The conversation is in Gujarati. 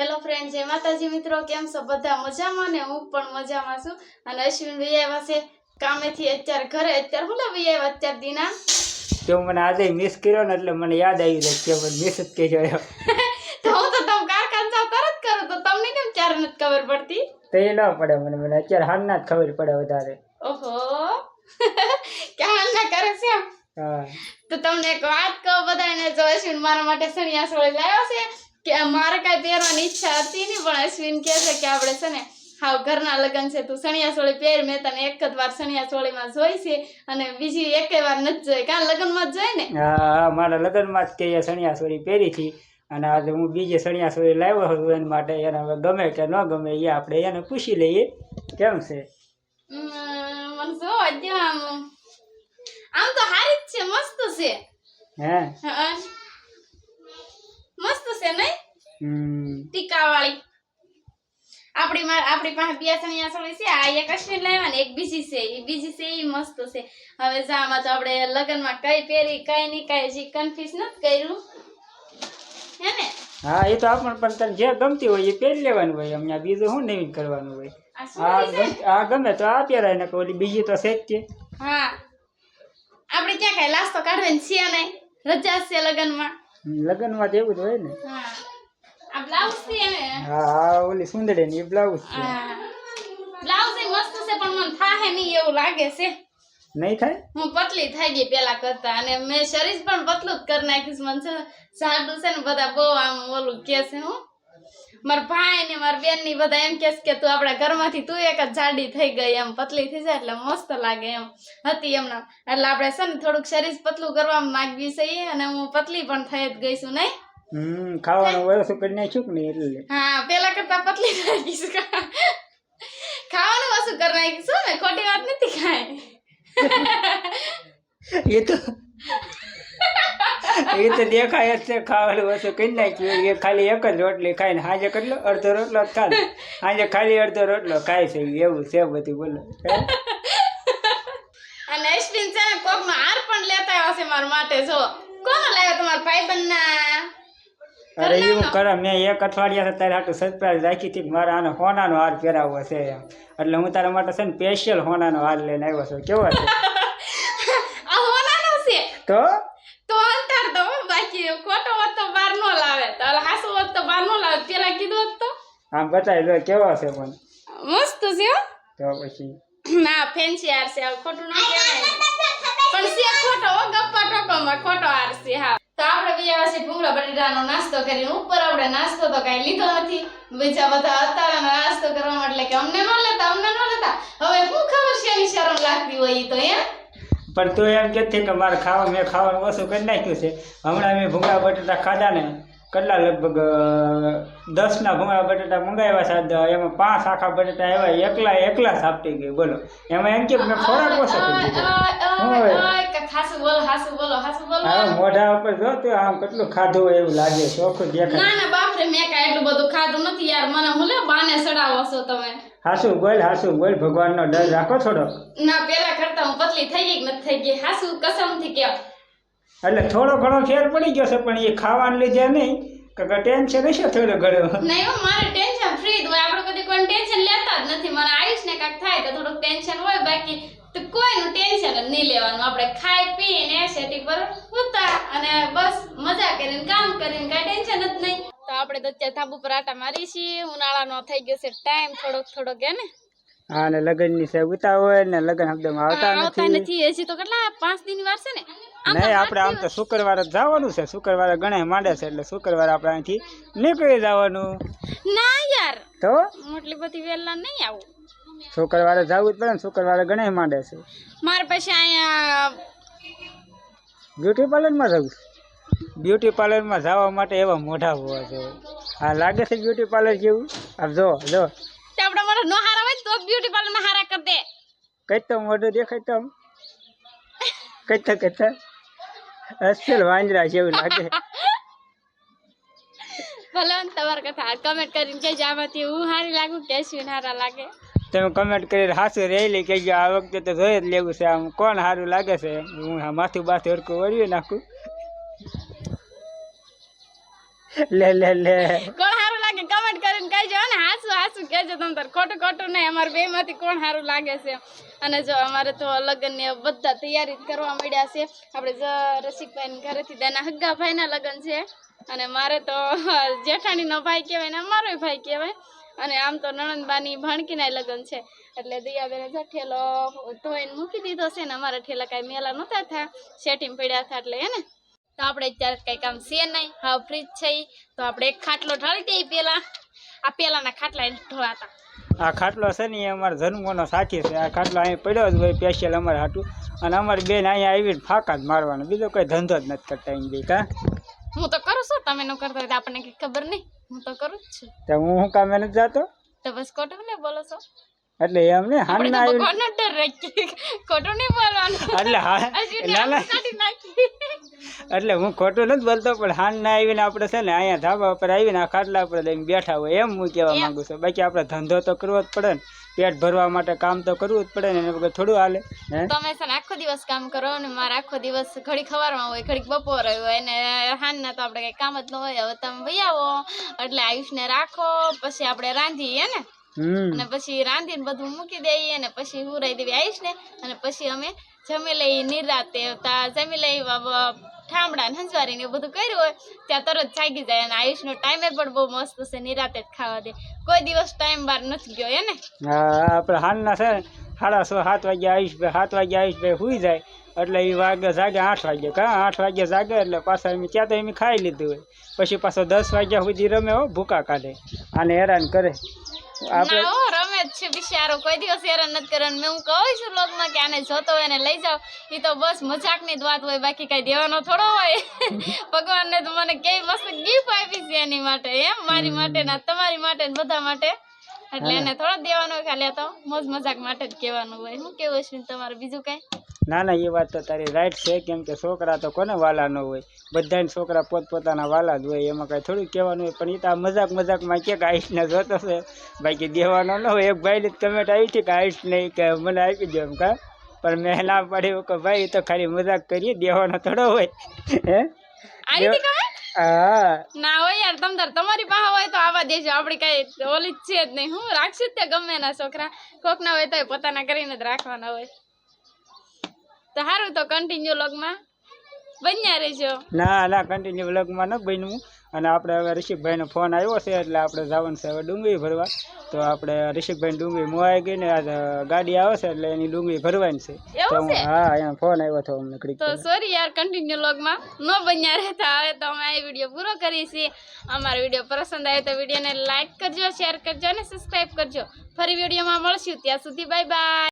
હેલો ફ્રેન્ડ જય માતાજી મિત્રો. કેમ છો? બધા મજામાં ને હું પણ મજામાં છું. અને અશ્વિન ભાઈ આવ્યા છે કામેથી અત્યારે ઘરે. અત્યારે હું ભાઈ આવ્યા અત્યારે દીના? તો મને આજે મિસ કર્યો ને એટલે મને યાદ આવી જાય કે મિસ જ એમ. તો હું તો તમે કારખાન જાવ તરત કરું. તો તમને કેમ ચાર નથી ખબર પડતી? તો એ ન પડે મને. મને અત્યારે હાલના જ ખબર પડે વધારે. ઓહો. ક્યાં ના કરે છે તો તમને એક વાત કહું બધાને. જો અશ્વિન મારા માટે સણિયા સોળે લાવ્યો છે કે મારે કાંઈ પહેરવાની ઈચ્છા હતી નહીં પણ અશ્વિન કહે છે કે આપણે છે ને હાવ ઘરના લગ્ન છે તું સણિયા સોળી પહેર મેં તને એક જ વાર સણિયા સોળીમાં જોઈ છે અને બીજી એકેય વાર નથી જોઈ. કારણ લગ્નમાં જ જોઈ ને? હા હા, મારા લગ્નમાં જ કે સણિયા સોરી પહેરી હતી અને આજે હું બીજે સણિયા સોરી લાવ્યો હતો એના માટે એને ગમે કે ન ગમે એ આપણે એને પૂછી લઈએ. કેમ છે? મને જો આમ તો હારી જ છે મસ્ત છે. હે. મસ્ત છે નહીં? હમ. ટીકાવાળી. આપણી માં આપણી પાસે બે સણિયા છે આ એક અશ્વિન લાવ્યા ને એક બીજી છે એ બીજી છે એ મસ્ત છે. હવે જામાં તો આપણે લગ્નમાં કઈ પહેરી કઈ નહીં કઈ હજી કન્ફ્યુઝ નથી કર્યું. હે ને? હા એ તો આપણ પણ તને જે ગમતી હોય એ પહેરી લેવાનું હોય. અમને બીજું શું નવીન કરવાનું હોય? આ આ? ગમ- તો આ પહેરાય ને ઓલી બીજી તો છે જ તે. હા. આપણે ક્યાં કઈ લાસ્તો કાઢવાની છે નહીં. રજા છે લગ્નમાં. લગ્નમાં તો એવું જ હોય ને. હા. આ બ્લાઉઝ છે હા? હા ઓલી સુંદરી ની બ્લાઉઝ છે બ્લાઉઝ એ મસ્ત છે પણ મને થાહે નહીં એવું લાગે છે. નહીં થાય? હું પતલી થઈ ગઈ પેલા કરતા અને મેં શરીર પણ પતલું જ કરી નાખ્યું મને છે ને છે ને બધા બહુ આમ ઓલું કે છે હું. મારા ભાઈ ને મારા બેનની બધા એમ કે કે તું આપણા ઘરમાંથી તું એક જ જાડી થઈ ગઈ એમ પતલી થઈ જાય એટલે મસ્ત લાગે એમ. હતી એમના એટલે આપણે છે ને થોડુંક શરીર પતલું કરવા માંગવી છે ઈ અને હું પતલી પણ થઈ જ ગઈ છું નહીં? હમ ખાવાનું વરસું કરી નાખ્યું કે નહીં એટલે. હા પેલા કરતા પતલી થઈ ખાવાનું વસ્તુ કરી નાખી છું ને ખોટી વાત નથી ખાય એ તો એ તો દેખાય જ છે ખાવાનું વસ્તુ કરી નાખ્યું. એ ખાલી એક જ રોટલી ખાઈને સાંજે કેટલો? અડધો રોટલો જ ખાય સાંજે ખાલી અડધો રોટલો ખાય છે એવું છે બધું બોલો? અને અશ્વિન છે ને કોક નો હાર પણ લેતા આવ્યો છે મારા માટે જો. કોનો લાવ્યો તમારા ભાઈબંધ ના અરે એવું કરે મેં એક અઠવાડિયા તારે હાટું સરપ્રાઈઝ રાખી હતી મારા આને હોનાનો હાર પહેરાવવો છે એમ. એટલે હું તારા માટે છે ને સ્પેશિયલ હોનાનો હાર લઈને આવ્યો છું. કેવો છે? આ હોનાનો છે? તો? તો અંતર તો બાકી ખોટો હોત તો બાર નો લાવે. તો હાસો હોત તો બાર નો લાવે. પેલા કીધું હોત તો. આમ બતાવી દો કેવો છે પણ? મસ્ત છે તો પછી? ના ફેન્સી હાર છે. ખોટું ના કહેવાય. પણ છે ખોટો ગપ્પા ટોકોમાં ખોટો હાર છે હા. તો આપણે બીજા પાસે ભૂંગળા બટેટાનો નાસ્તો કરીને ઉપર આપણે નાસ્તો તો કાંઈ લીધો નથી. બીજા બધા હતા નાસ્તો કરવા એટલે કે અમને ન લેતા અમને ન લેતા. હવે શું ખબર છે એની શરમ લાગતી હોય તો એમ પણ તું એમ કહેતી કે મારે ખાવા મેં ખાવાનું ઓછું કરી નાખ્યું છે. હમણાં મેં ભૂંગળા બટાટા ખાધા ને કેટલા લગભગ દસ દસના ભૂંગળા બટાટા મંગાવ્યા છે. એમાં પાંચ આખા બટાટા આવ્યા એકલા એકલા સાપટી ગયું બોલો. એમાં એમ કે મેં ખોરાક ઓછો કરી દીધો. શું હોય? હાસુ બોલો હાસુ બોલો હાસુ બોલો. હવે મોઢા ઉપર જો તો આમ કેટલું ખાધું હોય એવું લાગે ચોખ્ખું દેખાય. ના ના બાપરે મેં કાંઈ એટલું બધું ખાધું નથી યાર. મને હું લે બાને સડાવો છો તમે. હાસુ બોલ હાસુ બોલ ભગવાનનો ડર રાખો થોડો. ના પેલા કરતા હું પતલી થઈ ગઈ નથી થઈ ગઈ? હાસુ કસમથી કે એટલે થોડો ઘણો ફેર પડી ગયો છે પણ એ ખાવાને લીધે નહીં કે ટેન્શન હશે થોડો ઘણો. નહીં હો, મારે ટેન્શન ફ્રી જ હોય. આપણે કદી કોઈ ટેન્શન લેતા જ નથી. મને આયુષ ને કાંઈક થાય તો થોડુંક ટેન્શન હોય બાકી તો કોઈનું ટેન્શન જ નહીં લેવાનું. આપણે ખાઈ પીને સેટી પર ઉતા અને બસ મજા કરીને કામ કરીને કાંઈ ટેન્શન જ નહીં. તો આપણે તો અત્યારે ધાબુ પર આટા મારી છીએ. ઉનાળાનો થઈ ગયો છે ટાઈમ. થોડોક થોડોક હે ને? હા ને લગ્નની છે હોય ને લગ્ન હમણાં આવતા આવતા નથી. હજી તો કેટલા પાંચ દિન વાર છે ને? નહીં આપણે આમ તો શુક્રવારે જવાનું છે. શુક્રવારે ગણે માંડે છે એટલે શુક્રવારે આપણે અહીંથી નીકળી જવાનું. ના યાર. તો? મોટલી બધી વહેલા નહીં આવું. શુક્રવારે જવું જ પડે ને શુક્રવારે ગણે માંડે છે. મારે પછી અહીંયા બ્યુટી પાર્લરમાં જવું બ્યુટી પાર્લરમાં જવા માટે એવા મોઢા હોવા જોઈએ. હા લાગે છે બ્યુટી પાર્લર જેવું? આપ જો જો. આપણે આપણા નો હારા હોય તો બ્યુટી પાર્લરમાં હારા કરી દે. કઈ તો મોઢું દેખાય તો કઈ કઈ અસલ વાંદરા જેવું લાગે. ભલે તમારા કથા કમેન્ટ કરીને કહેજો. આમાંથી હું સારી લાગુ કે અશ્વિન હારા લાગે? તમે કમેન્ટ કરી હાસું રહેલી કે આ વખતે તો જોઈ જ લેવું છે. આમ કોણ સારું લાગે છે? હું માથું બાથું હરકું વળવી નાખું. લે લે લે કોણ હારું લાગે કમેન્ટ કહેજો તમ તાર ખોટું ખોટું નહીં, અમારે બે માંથી કોણ સારું લાગે છે? અને જો અમારે તો લગ્ન ને બધા તૈયારી કરવા મળ્યા છે. આપણે જ રસિકભાઈ ઘરેથી તેના હગ્ગા ભાઈના લગ્ન છે. અને મારે તો જેઠાણીનો ભાઈ કહેવાય ને અમારો ભાઈ કહેવાય. અને આમ તો નણંદબાની ભાણકીના લગ્ન છે. એટલે દયાબેને જો ઠેલો ધોઈને મૂકી દીધો છે ને અમારા ઠેલા કાંઈ મેલા નહોતા થયા શેટીમાં પડ્યા હતા એટલે હે તો આપણે અત્યારે કંઈ કામ છે નહીં. હા ફ્રીજ છે. તો આપણે એક ખાટલો ઢાળી દઈએ પેલા આ પેલાના ખાટલા ઢોળાતા આ ખાટલો છે ને એ અમારા જન્મોનો સાથી છે. આ ખાટલો અહીં પડ્યો જ હોય સ્પેશિયલ અમારે હાટું. અને અમારી બેન અહીંયા આવીને ફાંકા જ મારવાનો. બીજો કોઈ ધંધો જ નથી કરતા એમ બી કા? હું તો કરું છું. તમે ન કરતા હોય આપણને કઈ ખબર નહીં. હું તો કરું જ છું. તો હું શું કામે નથી જતો? તો બસ ખોટું ને બોલો છો. એટલે એમ ને હાન ના રાખીએ. ખોટું નહીં બોલવાનું. એટલે હા ના ના એટલે હું ખોટું નથી બોલતો પણ હાલના આવીને આપણે છે ને અહીંયા ધાબા ઉપર આવીને આ ખાટલા ઉપર લઈને બેઠા હોય એમ હું કહેવા માગું છું. બાકી આપણે ધંધો તો કરવો જ પડે ને. પેટ ભરવા માટે કામ તો કરવું જ પડે ને એને વગર થોડું હાલે. તમે છે ને આખો દિવસ કામ કરો ને મારે આખો દિવસ ઘડીક ખવારમાં હોય ઘડીક બપોરે હોય અને હાંજના તો આપણે કઈ કામ જ ન હોય. હવે તમે ભાઈ આવો એટલે આયુષને રાખો પછી આપણે રાંધીએ ને? અને પછી રાંધીને બધું મૂકી દઈએ અને પછી હુરાઈ દેવી આવીશ ને અને પછી અમે જમી લઈ નિરાતે. જમી લઈ ઠામડા ને હંજવારી ને એવું બધું કર્યું હોય, ત્યાં તરત જાગી જાય અને આયુષનો ટાઈમે પણ બહુ મસ્ત છે, નિરાતે જ ખાવા દે. કોઈ દિવસ ટાઈમ બાર નથી ગયો એને હા, આપણે હાલના છે સાડા છ સાત વાગ્યા આવીશ ભાઈ, સાત વાગ્યા આવીશ ભાઈ સુઈ જાય, એટલે એ વાગે જાગે આઠ વાગે, કા? આઠ વાગે જાગે, એટલે પાછા એમ ત્યાં તો એમ ખાઈ લીધું હોય. પછી પાછો દસ વાગ્યા સુધી રમે હો, ભૂકા કાઢે. આને હેરાન કરે. આપણે ના હો રમે જ છે બિચારો કોઈ દિવસ હેરાન નથી કરે મેં હું કહું છું લોગમાં કે આને જોતો હોય ને લઈ જાવ એ તો બસ મજાકની જ વાત હોય બાકી કઈ દેવાનો થોડો હોય. ભગવાનને તો મને કેવી મસ્ત ગિફ્ટ આપી છે એની માટે એમ? મારી માટે ના તમારી માટે ને બધા માટે. એટલે એને થોડો દેવાનો હોય ખાલી તો મોજ મજાક માટે જ કહેવાનું હોય. હું કેવું છે તમારે બીજું કઈ? ના ના એ વાત તો તારી રાઈટ છે. કેમ કે છોકરા તો કોને વાલા ન હોય? બધાને છોકરા પોતપોતાના વાલા જ હોય. એમાં કાંઈ થોડું કહેવાનું હોય પણ એ તો મજાક મજાકમાં કે આઈસને જોતો છે. બાકી દેવાનો ન હોય એક ભાઈની કમેન્ટ આવી હતી કે આઈસ નહીં કે મને આપી દો એમ કા? પણ મેં ના પાડ્યું કે ભાઈ તો ખાલી મજાક કરીએ દેવાનો થોડો હોય. હે? હા. ના હોય યાર તમ તમારી પાસે હોય તો આવા દેજો. આપણે કઈ ઓલી જ છે જ નહીં. હું રાખશું જ તે ગમે ના છોકરા. કોક ના હોય તો પોતાના કરીને જ રાખવાના હોય. તો સારું તો કન્ટિન્યુ લોગમાં બન્યા રહેજો. ના ના કન્ટિન્યુ વ્લોગમાં ન બન્યું. અને આપણે હવે ઋષિકભાઈનો ફોન આવ્યો છે એટલે આપણે જવાનું છે હવે ડુંગળી ભરવા. તો આપણે ઋષિકભાઈ ડુંગળી મોવાઈ ગઈ ને ગાડી આવે છે એટલે એની ડુંગળી ભરવાની છે. તો હું- છે? અહીંયા ફોન આવ્યો હતો અમને તો સોરી યાર કન્ટિન્યુ લોગમાં ન બન્યા રહેતા. હવે તો અમે આ વીડિયો પૂરો કરીએ છીએ. અમારો વીડિયો પસંદ આવે તો વિડીયોને લાઇક કરજો શેર કરજો અને સબસ્ક્રાઈબ કરજો. ફરી વિડીયોમાં મળશું. ત્યાં સુધી બાય બાય